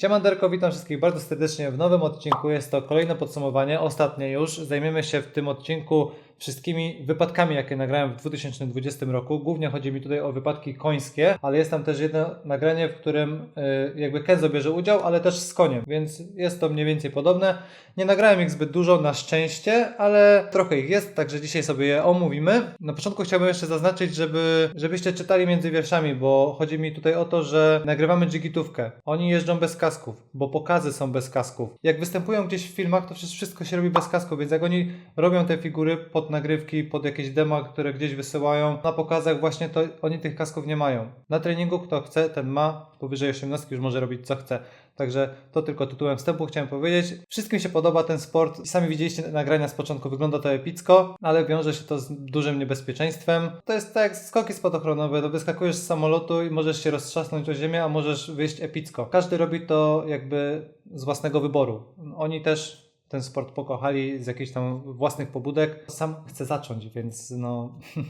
Siemanderko, witam wszystkich bardzo serdecznie w nowym odcinku. Jest to kolejne podsumowanie, ostatnie już. Zajmiemy się w tym odcinku wszystkimi wypadkami, jakie nagrałem w 2020 roku. Głównie chodzi mi tutaj o wypadki końskie, ale jest tam też jedno nagranie, w którym y, jakby Kenzo bierze udział, ale też z koniem, więc jest to mniej więcej podobne. Nie nagrałem ich zbyt dużo, na szczęście, ale trochę ich jest, także dzisiaj sobie je omówimy. Na początku chciałbym jeszcze zaznaczyć, żeby, żebyście czytali między wierszami, bo chodzi mi tutaj o to, że nagrywamy jigitówkę. Oni jeżdżą bez kasków, bo pokazy są bez kasków. Jak występują gdzieś w filmach, to wszystko się robi bez kasków, więc jak oni robią te figury pod nagrywki, pod jakieś dema, które gdzieś wysyłają, na pokazach właśnie to oni tych kasków nie mają. Na treningu kto chce, ten ma, powyżej 18 już może robić co chce. Także to tylko tytułem wstępu chciałem powiedzieć. Wszystkim się podoba ten sport. Sami widzieliście nagrania z początku, wygląda to epicko, ale wiąże się to z dużym niebezpieczeństwem. To jest tak jak skoki spadochronowe, to wyskakujesz z samolotu i możesz się roztrzasnąć o ziemię, a możesz wyjść epicko. Każdy robi to jakby z własnego wyboru. Oni też ten sport pokochali z jakichś tam własnych pobudek. Sam chcę zacząć, więc no...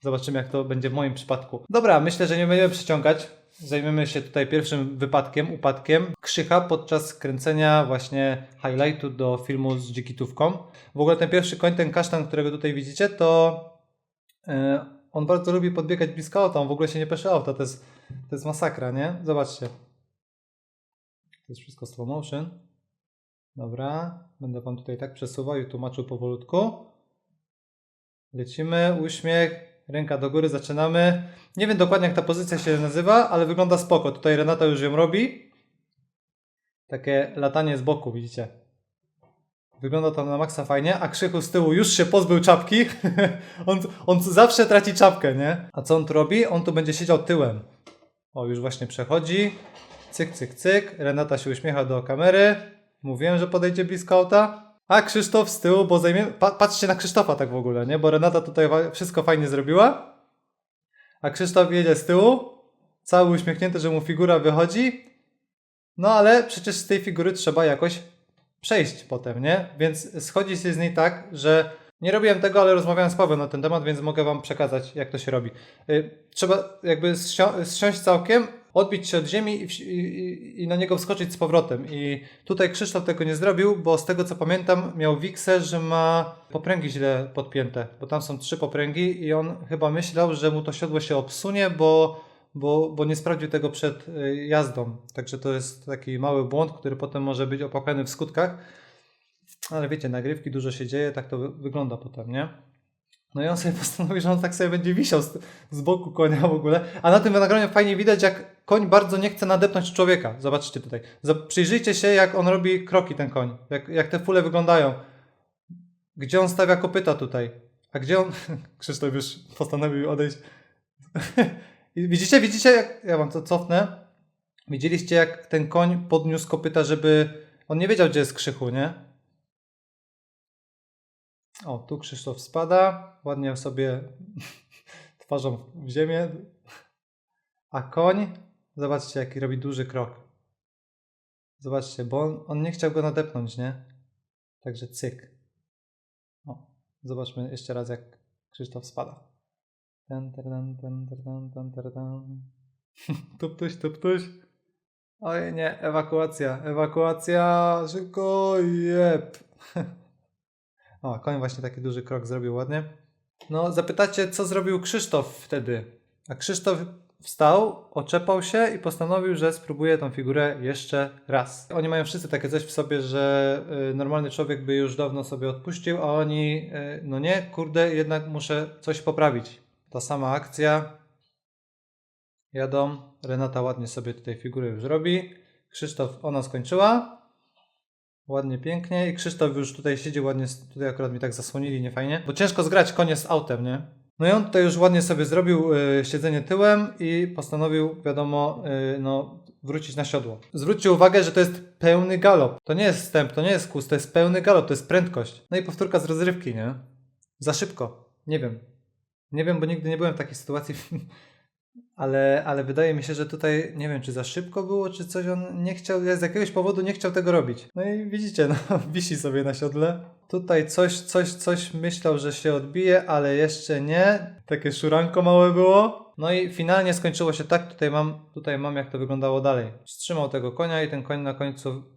Zobaczymy, jak to będzie w moim przypadku. Dobra, myślę, że nie będziemy przeciągać. Zajmiemy się tutaj pierwszym wypadkiem, upadkiem Krzycha podczas kręcenia właśnie highlightu do filmu z dzikitówką. W ogóle ten pierwszy koń, ten kasztan, którego tutaj widzicie, to yy, on bardzo lubi podbiegać blisko auta, on w ogóle się nie peszy auta, to jest, to jest masakra, nie? Zobaczcie. To jest wszystko slow motion. Dobra, będę wam tutaj tak przesuwał i tłumaczył powolutku. Lecimy, uśmiech, ręka do góry, zaczynamy. Nie wiem dokładnie jak ta pozycja się nazywa, ale wygląda spoko. Tutaj Renata już ją robi. Takie latanie z boku, widzicie. Wygląda to na maksa fajnie, a Krzychu z tyłu już się pozbył czapki. on, on zawsze traci czapkę, nie? A co on tu robi? On tu będzie siedział tyłem. O, już właśnie przechodzi. Cyk, cyk, cyk. Renata się uśmiecha do kamery. Mówiłem, że podejdzie blisko auta. A Krzysztof z tyłu, bo zajmie... Pa, patrzcie na Krzysztofa tak w ogóle, nie? Bo Renata tutaj wszystko fajnie zrobiła. A Krzysztof jedzie z tyłu. Cały uśmiechnięty, że mu figura wychodzi. No ale przecież z tej figury trzeba jakoś przejść potem, nie? Więc schodzi się z niej tak, że nie robiłem tego, ale rozmawiałem z Pawłem na ten temat, więc mogę Wam przekazać, jak to się robi. Y, Trzeba jakby zsio- zsiąść całkiem, odbić się od ziemi i, i, i- na niego wskoczyć z powrotem. I tutaj Krzysztof tego nie zrobił, bo z tego co pamiętam, miał wiksę, że ma popręgi źle podpięte, bo tam są trzy popręgi i on chyba myślał, że mu to siodło się obsunie, bo bo, bo nie sprawdził tego przed y, jazdą. Także to jest taki mały błąd, który potem może być opłakany w skutkach. Ale wiecie, nagrywki, dużo się dzieje, tak to wy- wygląda potem, nie? No i on sobie postanowił, że on tak sobie będzie wisiał z, z boku konia w ogóle. A na tym nagraniu fajnie widać, jak koń bardzo nie chce nadepnąć człowieka. Zobaczcie tutaj. Przyjrzyjcie się, jak on robi kroki, ten koń. Jak, jak te fule wyglądają. Gdzie on stawia kopyta tutaj? A gdzie on... Krzysztof już postanowił odejść. Widzicie, widzicie, jak ja wam to cofnę. Widzieliście, jak ten koń podniósł kopyta, żeby. On nie wiedział, gdzie jest krzychu, nie? O, tu Krzysztof spada, ładnie sobie twarzą w ziemię. A koń, zobaczcie, jaki robi duży krok. Zobaczcie, bo on, on nie chciał go nadepnąć, nie? Także cyk. O, zobaczmy jeszcze raz, jak Krzysztof spada. Tan, taran, tan, taran, tan, taran. Tuptuś, tuptuś. Oj nie, ewakuacja, ewakuacja, szybko, jep. O, koń właśnie taki duży krok zrobił ładnie. No, zapytacie, co zrobił Krzysztof wtedy? A Krzysztof wstał, oczepał się i postanowił, że spróbuje tą figurę jeszcze raz. Oni mają wszyscy takie coś w sobie, że y, normalny człowiek by już dawno sobie odpuścił, a oni, y, no nie, kurde, jednak muszę coś poprawić. Ta sama akcja. Jadą. Renata ładnie sobie tutaj figurę już robi. Krzysztof, ona skończyła. Ładnie, pięknie. I Krzysztof już tutaj siedzi ładnie. Tutaj akurat mi tak zasłonili, nie fajnie. Bo ciężko zgrać konie z autem, nie? No i on tutaj już ładnie sobie zrobił y, siedzenie tyłem i postanowił, wiadomo, y, no, wrócić na siodło. Zwróćcie uwagę, że to jest pełny galop. To nie jest wstęp, to nie jest kurs, to jest pełny galop, to jest prędkość. No i powtórka z rozrywki, nie? Za szybko. Nie wiem. Nie wiem, bo nigdy nie byłem w takiej sytuacji. Ale, ale wydaje mi się, że tutaj nie wiem, czy za szybko było, czy coś on nie chciał, z jakiegoś powodu nie chciał tego robić. No i widzicie, no, wisi sobie na siodle. Tutaj coś, coś, coś myślał, że się odbije, ale jeszcze nie. Takie szuranko małe było. No i finalnie skończyło się tak, tutaj mam, tutaj mam jak to wyglądało dalej. Wstrzymał tego konia i ten koń na końcu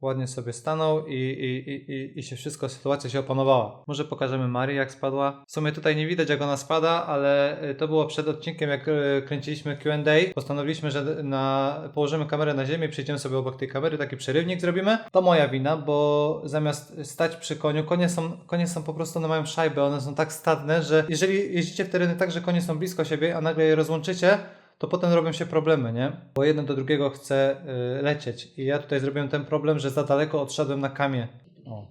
ładnie sobie stanął i, i, i, i- się wszystko, sytuacja się opanowała. Może pokażemy Marii jak spadła. W sumie tutaj nie widać jak ona spada, ale y, to było przed odcinkiem jak y, kręciliśmy Q&A. Postanowiliśmy, że na, położymy kamerę na ziemię, przejdziemy sobie obok tej kamery, taki przerywnik zrobimy. To moja wina, bo zamiast stać przy koniu, konie są, konie są po prostu, one mają szajbę, one są tak stadne, że jeżeli jeździcie w tereny tak, że konie są blisko siebie, a nagle je rozłączycie, to potem robią się problemy, nie? Bo jeden do drugiego chce y, lecieć. I ja tutaj zrobiłem ten problem, że za daleko odszedłem na kamię. O.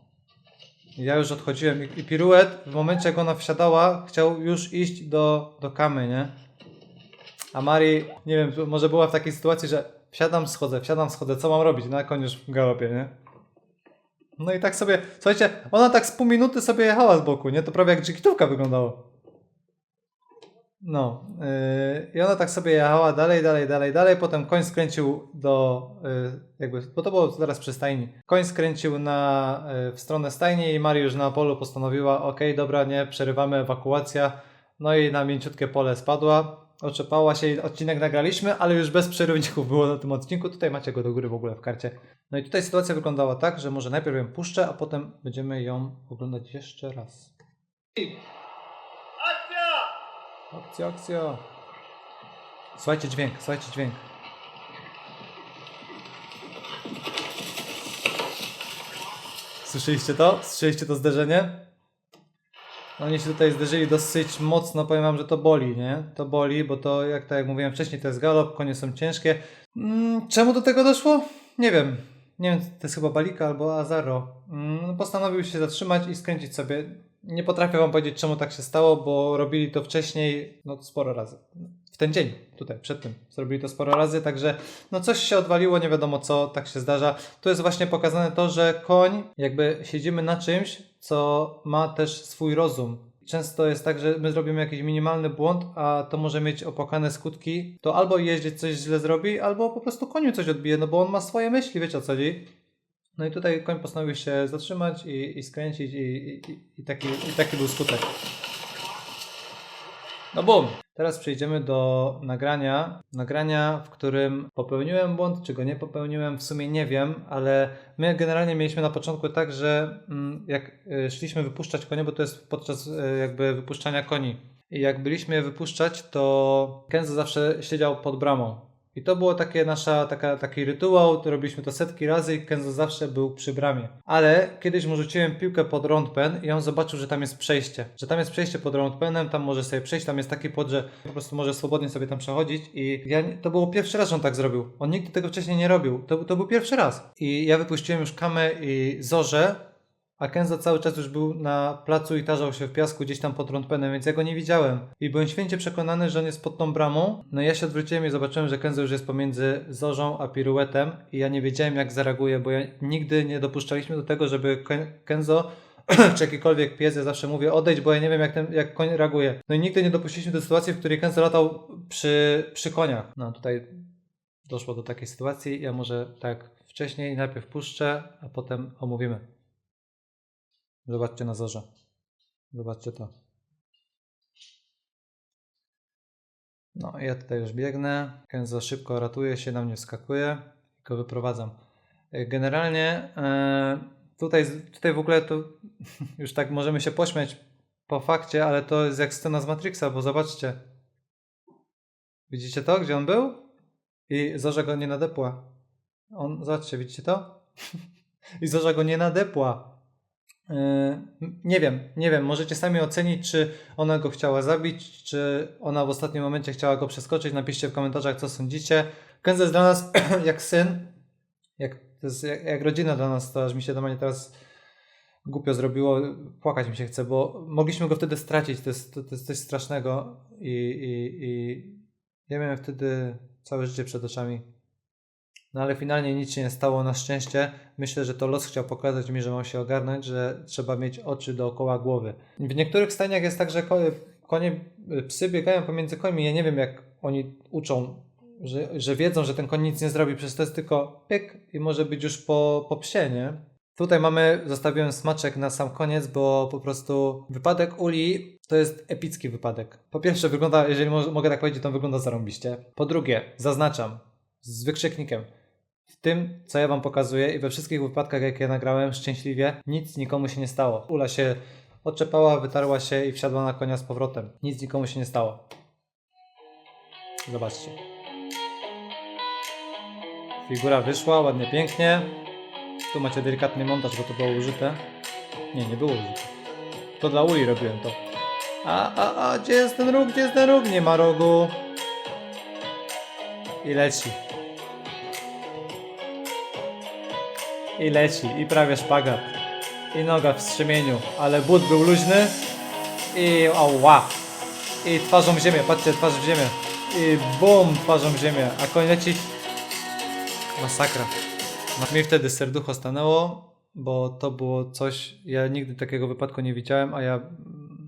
Ja już odchodziłem i, i piruet w momencie jak ona wsiadała, chciał już iść do, do kamy, nie? A Mari, nie wiem, może była w takiej sytuacji, że wsiadam, schodzę, wsiadam, schodzę, co mam robić? Na koniec w galopie, nie? No i tak sobie, słuchajcie, ona tak z pół minuty sobie jechała z boku, nie? To prawie jak dżigitówka wyglądało. No, yy, i ona tak sobie jechała dalej, dalej, dalej, dalej, potem koń skręcił do, yy, jakby, bo to było zaraz przy stajni. Koń skręcił na, yy, w stronę stajni i Mariusz na polu postanowiła, okej, dobra, nie, przerywamy, ewakuacja. No i na mięciutkie pole spadła, oczepała się odcinek nagraliśmy, ale już bez przerywników było na tym odcinku. Tutaj macie go do góry w ogóle w karcie. No i tutaj sytuacja wyglądała tak, że może najpierw ją puszczę, a potem będziemy ją oglądać jeszcze raz. Akcja, akcja. Słuchajcie dźwięk, słuchajcie dźwięk. Słyszeliście to? Słyszeliście to zderzenie? Oni się tutaj zderzyli dosyć mocno, powiem wam, że to boli, nie? To boli, bo to, jak tak jak mówiłem wcześniej, to jest galop, konie są ciężkie. Mm, czemu do tego doszło? Nie wiem. Nie wiem, to jest chyba Balika albo Azaro. Mm, postanowił się zatrzymać i skręcić sobie. Nie potrafię wam powiedzieć, czemu tak się stało, bo robili to wcześniej, no sporo razy. W ten dzień, tutaj, przed tym, zrobili to sporo razy, także no coś się odwaliło, nie wiadomo co, tak się zdarza. Tu jest właśnie pokazane to, że koń, jakby siedzimy na czymś, co ma też swój rozum. Często jest tak, że my zrobimy jakiś minimalny błąd, a to może mieć opłakane skutki. To albo jeździć coś źle zrobi, albo po prostu koniu coś odbije, no bo on ma swoje myśli, wiecie o co chodzi. No i tutaj koń postanowił się zatrzymać i, i skręcić i, i, i- taki, i taki był skutek. No bum! Teraz przejdziemy do nagrania. Nagrania, w którym popełniłem błąd, czy go nie popełniłem, w sumie nie wiem, ale my generalnie mieliśmy na początku tak, że mm, jak y, szliśmy wypuszczać konie, bo to jest podczas y, jakby wypuszczania koni. I jak byliśmy je wypuszczać, to Kenzo zawsze siedział pod bramą. I to było takie nasza, taka, taki rytuał, to robiliśmy to setki razy i Kenzo zawsze był przy bramie. Ale kiedyś mu rzuciłem piłkę pod roundpen i on zobaczył, że tam jest przejście. Że tam jest przejście pod roundpenem, tam może sobie przejść, tam jest taki pod, że po prostu może swobodnie sobie tam przechodzić i ja, to było pierwszy raz, że on tak zrobił. On nigdy tego wcześniej nie robił. To, to był pierwszy raz. I ja wypuściłem już kamę i zorze, a Kenzo cały czas już był na placu i tarzał się w piasku gdzieś tam pod roundpenem, więc ja go nie widziałem. I byłem święcie przekonany, że on jest pod tą bramą. No i ja się odwróciłem i zobaczyłem, że Kenzo już jest pomiędzy zorzą a piruetem i ja nie wiedziałem jak zareaguje, bo ja nigdy nie dopuszczaliśmy do tego, żeby Ken- Kenzo czy jakikolwiek pies, ja zawsze mówię odejdź, bo ja nie wiem jak, ten, jak koń reaguje. No i nigdy nie dopuściliśmy do sytuacji, w której Kenzo latał przy, przy koniach. No tutaj doszło do takiej sytuacji. Ja może tak wcześniej najpierw puszczę, a potem omówimy. Zobaczcie na zorze. Zobaczcie to. No, ja tutaj już biegnę. Kenzo szybko ratuje się, na mnie wskakuje i go wyprowadzam. E, Generalnie e, tutaj, tutaj w ogóle to już tak możemy się pośmiać po fakcie, ale to jest jak scena z Matrixa, bo zobaczcie. Widzicie to, gdzie on był? I Zorza go nie nadepła. On, zobaczcie, widzicie to? I Zorza go nie nadepła. Yy, nie wiem, nie wiem. Możecie sami ocenić, czy ona go chciała zabić, czy ona w ostatnim momencie chciała go przeskoczyć. Napiszcie w komentarzach, co sądzicie. Kenzo jest dla nas jak syn, jak, to jest jak, jak rodzina dla nas, to aż mi się normalnie teraz głupio zrobiło. Płakać mi się chce, bo mogliśmy go wtedy stracić. To jest, to, to jest coś strasznego i, i, i ja miałem wtedy całe życie przed oczami. No ale finalnie nic się nie stało na szczęście. Myślę, że to los chciał pokazać mi, że mam się ogarnąć, że trzeba mieć oczy dookoła głowy. W niektórych stajniach jest tak, że ko- konie, psy biegają pomiędzy końmi. Ja nie wiem jak oni uczą, że, że wiedzą, że ten koń nic nie zrobi, przecież to jest tylko pyk i może być już po, po psie, nie? Tutaj mamy, zostawiłem smaczek na sam koniec, bo po prostu wypadek Uli to jest epicki wypadek. Po pierwsze wygląda, jeżeli mo- mogę tak powiedzieć, to wygląda zarąbiście. Po drugie, zaznaczam z wykrzyknikiem, w tym, co ja wam pokazuję i we wszystkich wypadkach, jakie nagrałem szczęśliwie, nic nikomu się nie stało. Ula się odczepała, wytarła się i wsiadła na konia z powrotem. Nic nikomu się nie stało. Zobaczcie. Figura wyszła, ładnie, pięknie. Tu macie delikatny montaż, bo to było użyte. Nie, nie było użyte. To dla Uli robiłem to. A, a, a, gdzie jest ten róg, gdzie jest ten róg? Nie ma rogu. I leci. I leci, i prawie szpagat. I noga w strzemieniu, ale but był luźny. I ała. I twarzą w ziemię, patrzcie, twarz w ziemię. I bum, twarzą w ziemię. A koń leci. Masakra. Mi wtedy serducho stanęło, bo to było coś, ja nigdy takiego wypadku nie widziałem, a ja,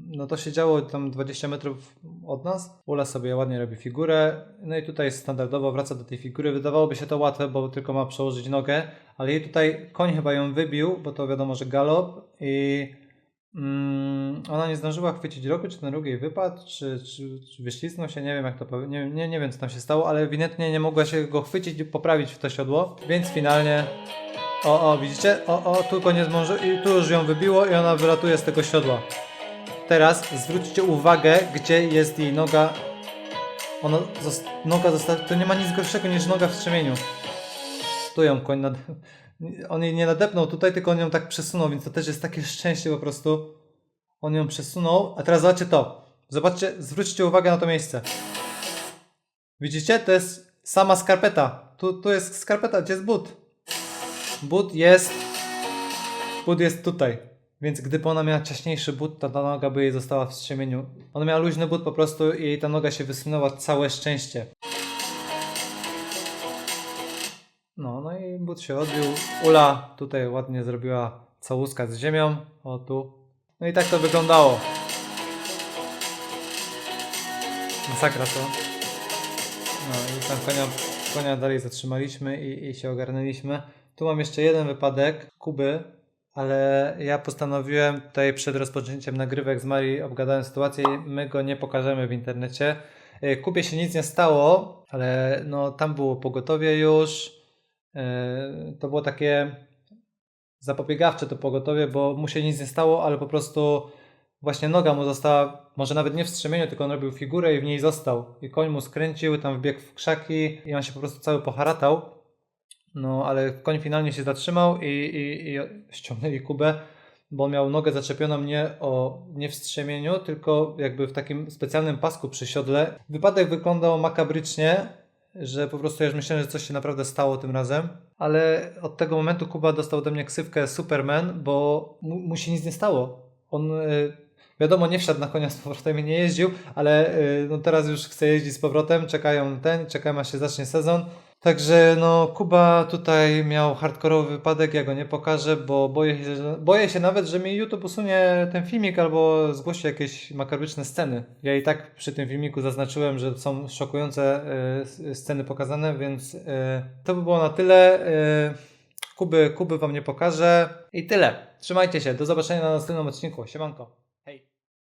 no to się działo tam 20 metrów od nas. Ula sobie ładnie robi figurę, no i tutaj standardowo wraca do tej figury. Wydawałoby się to łatwe, bo tylko ma przełożyć nogę, ale jej tutaj koń chyba ją wybił, bo to wiadomo, że galop i mm, ona nie zdążyła chwycić rogu, czy ten róg jej wypadł, czy, czy, czy wyślizgnął się, nie wiem jak to nie, nie, nie wiem co tam się stało, ale ewidentnie nie mogła się go chwycić i poprawić w to siodło, więc finalnie o, o, widzicie? O, o, tu koniec może i tu już ją wybiło i ona wylatuje z tego siodła. Teraz zwróćcie uwagę, gdzie jest jej noga. Ona, zos- noga została, to nie ma nic gorszego niż noga w strzemieniu. Tu ją koń nad... On jej nie nadepnął tutaj, tylko on ją tak przesunął, więc to też jest takie szczęście po prostu. On ją przesunął, a teraz zobaczcie to. Zobaczcie, zwróćcie uwagę na to miejsce. Widzicie? To jest sama skarpeta. Tu, tu jest skarpeta, gdzie jest but? But jest. But jest tutaj. Więc gdyby ona miała ciaśniejszy but, to ta noga by jej została w strzemieniu. Ona miała luźny but po prostu i jej ta noga się wysunęła. Całe szczęście. No, no i but się odbił. Ula tutaj ładnie zrobiła całuska z ziemią. O tu. No i tak to wyglądało. Masakra to. No i tam konia, konia dalej zatrzymaliśmy i, i się ogarnęliśmy. Tu mam jeszcze jeden wypadek Kuby, ale ja postanowiłem tutaj przed rozpoczęciem nagrywek z Marii obgadałem sytuację my go nie pokażemy w internecie. Y, Kubie się nic nie stało, ale no tam było pogotowie już. Y, To było takie zapobiegawcze to pogotowie, bo mu się nic nie stało, ale po prostu właśnie noga mu została, może nawet nie w strzemieniu, tylko on robił figurę i w niej został. I koń mu skręcił, tam wbiegł w krzaki i on się po prostu cały poharatał. No, ale koń finalnie się zatrzymał i, i, i ściągnęli Kubę, bo on miał nogę zaczepioną nie, o, nie w strzemieniu, tylko jakby w takim specjalnym pasku przy siodle. Wypadek wyglądał makabrycznie, że po prostu ja już myślałem, że coś się naprawdę stało tym razem, ale od tego momentu Kuba dostał ode mnie ksywkę Superman, bo mu, mu się nic nie stało. On y, wiadomo nie wsiadł na konia z powrotem i nie jeździł, ale y, no teraz już chce jeździć z powrotem, czekają ten, czekają aż się zacznie sezon. Także no Kuba tutaj miał hardkorowy wypadek, ja go nie pokażę, bo boję się, że, boję się nawet, że mi YouTube usunie ten filmik albo zgłosi jakieś makabryczne sceny. Ja i tak przy tym filmiku zaznaczyłem, że są szokujące y, sceny pokazane, więc y, to by było na tyle. Y, Kuby, Kuby wam nie pokażę i tyle. Trzymajcie się, do zobaczenia na następnym odcinku. Siemanko.